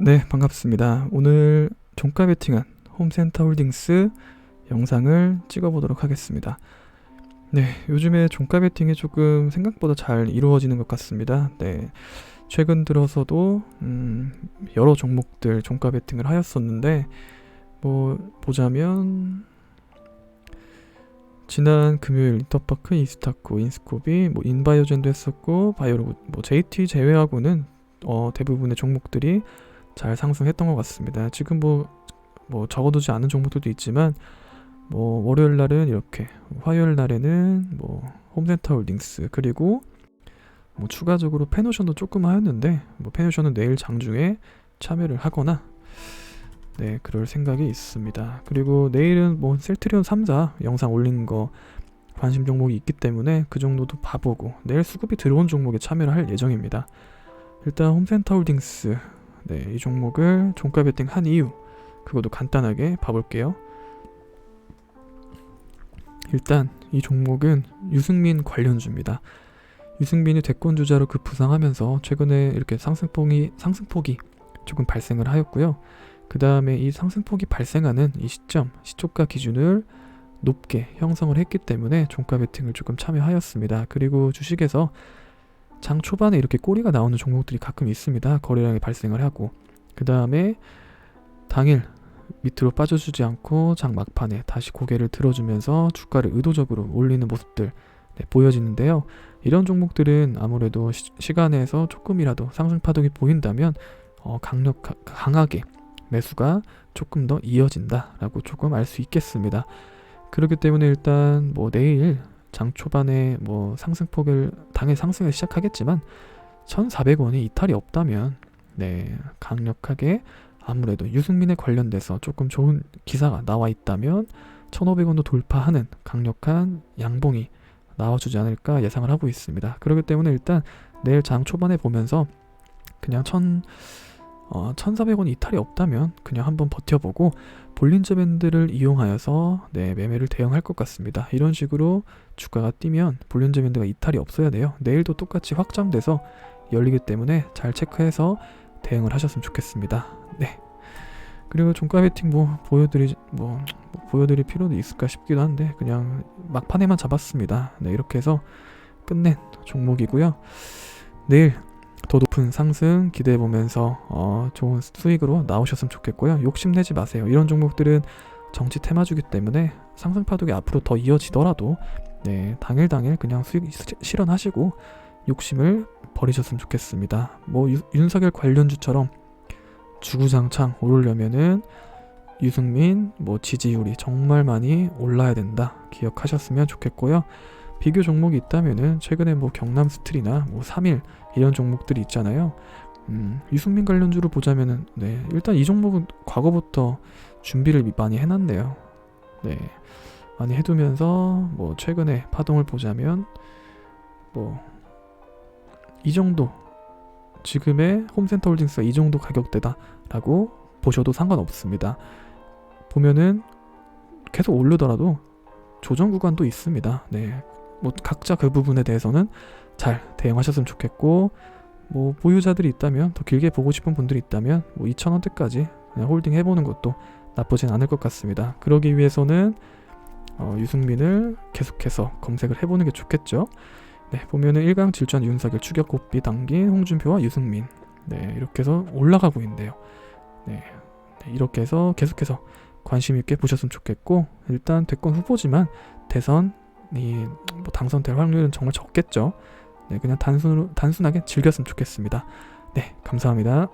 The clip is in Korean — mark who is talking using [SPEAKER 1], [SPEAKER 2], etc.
[SPEAKER 1] 네, 반갑습니다. 오늘 종가 베팅한 홈센터 홀딩스 영상을 찍어보도록 하겠습니다. 네, 요즘에 종가 베팅이 조금 생각보다 잘 이루어지는 것 같습니다. 네, 최근 들어서도 음, 여러 종목들 종가 베팅을 하였었는데 뭐 보자면 지난 금요일 인터파크, 이스타코, 인스코비, 뭐 인바이오젠도 했었고 바이오로그, 뭐 JT 제외하고는 어, 대부분의 종목들이 잘 상승했던 것 같습니다. 지금 뭐, 뭐 적어두지 않은 종목들도 있지만 뭐 월요일 날은 이렇게 화요일 날에는 뭐 홈센터 홀딩스 그리고 뭐 추가적으로 페노션도 조금 하였는데 뭐 페노션은 내일 장중에 참여를 하거나 네 그럴 생각이 있습니다. 그리고 내일은 뭐 셀트리온 3자 영상 올린 거 관심 종목이 있기 때문에 그 정도도 봐보고 내일 수급이 들어온 종목에 참여를 할 예정입니다. 일단 홈센터 홀딩스 네, 이 종목을 종가 베팅 한 이유 그것도 간단하게 봐볼게요. 일단 이 종목은 유승민 관련주입니다. 유승민이 대권 주자로 급부상하면서 최근에 이렇게 상승폭이 상승폭이 조금 발생을 하였고요. 그 다음에 이 상승폭이 발생하는 이 시점 시초가 기준을 높게 형성을 했기 때문에 종가 베팅을 조금 참여하였습니다. 그리고 주식에서 장 초반에 이렇게 꼬리가 나오는 종목들이 가끔 있습니다. 거래량이 발생을 하고 그 다음에 당일 밑으로 빠져주지 않고 장 막판에 다시 고개를 들어주면서 주가를 의도적으로 올리는 모습들 네, 보여지는데요. 이런 종목들은 아무래도 시, 간에서 조금이라도 상승 파동이 보인다면 어, 강력 강하게 매수가 조금 더 이어진다라고 조금 알 수 있겠습니다. 그렇기 때문에 일단 뭐 내일 장 초반에 뭐 상승폭을 당일 상승을 시작하겠지만 1,400원이 이탈이 없다면 네 강력하게 아무래도 유승민에 관련돼서 조금 좋은 기사가 나와 있다면 1,500원도 돌파하는 강력한 양봉이 나와주지 않을까 예상을 하고 있습니다. 그렇기 때문에 일단 내일 장 초반에 보면서 그냥 1,000 어, 1,400원 이탈이 없다면 그냥 한번 버텨보고 볼린저 밴드를 이용하여서 네, 매매를 대응할 것 같습니다. 이런 식으로 주가가 뛰면 볼린저 밴드가 이탈이 없어야 돼요. 내일도 똑같이 확정돼서 열리기 때문에 잘 체크해서 대응을 하셨으면 좋겠습니다. 네. 그리고 종가 베팅 뭐 보여드리 뭐, 뭐 보여드릴 필요도 있을까 싶기도 한데 그냥 막판에만 잡았습니다. 네 이렇게 해서 끝낸 종목이고요. 내일 더 높은 상승 기대해 보면서 어, 좋은 수익으로 나오셨으면 좋겠고요. 욕심내지 마세요. 이런 종목들은 정치 테마주기 때문에 상승 파동이 앞으로 더 이어지더라도 네, 당일 당일 그냥 수익 실현하시고 욕심을 버리셨으면 좋겠습니다. 뭐 유, 윤석열 관련주처럼 주구장창 오르려면은 유승민 뭐 지지율이 정말 많이 올라야 된다 기억하셨으면 좋겠고요. 비교 종목이 있다면은 최근에 뭐 경남 스틸이나 뭐 3일 이런 종목들이 있잖아요. 음, 유승민 관련주로 보자면은 네, 일단 이 종목은 과거부터 준비를 많이 해놨네요. 네, 많이 해두면서 뭐 최근에 파동을 보자면 뭐 이 정도 지금의 홈센터 홀딩스가 이 정도 가격대다라고 보셔도 상관없습니다. 보면은 계속 오르더라도 조정 구간도 있습니다. 네, 뭐 각자 그 부분에 대해서는 잘 대응하셨으면 좋겠고 뭐 보유자들이 있다면 더 길게 보고 싶은 분들이 있다면 뭐 2,000원대까지 그냥 홀딩 해보는 것도 나쁘진 않을 것 같습니다. 그러기 위해서는 어, 유승민을 계속해서 검색을 해보는 게 좋겠죠. 네, 보면은 1강 질주한 윤석열 추격 고비 당긴 홍준표와 유승민 네, 이렇게 해서 올라가고 있는데요. 네, 네, 이렇게 해서 계속해서 관심 있게 보셨으면 좋겠고 일단 대권 후보지만 대선 이 뭐 당선될 확률은 정말 적겠죠. 네, 그냥 단순 단순하게 즐겼으면 좋겠습니다. 네, 감사합니다.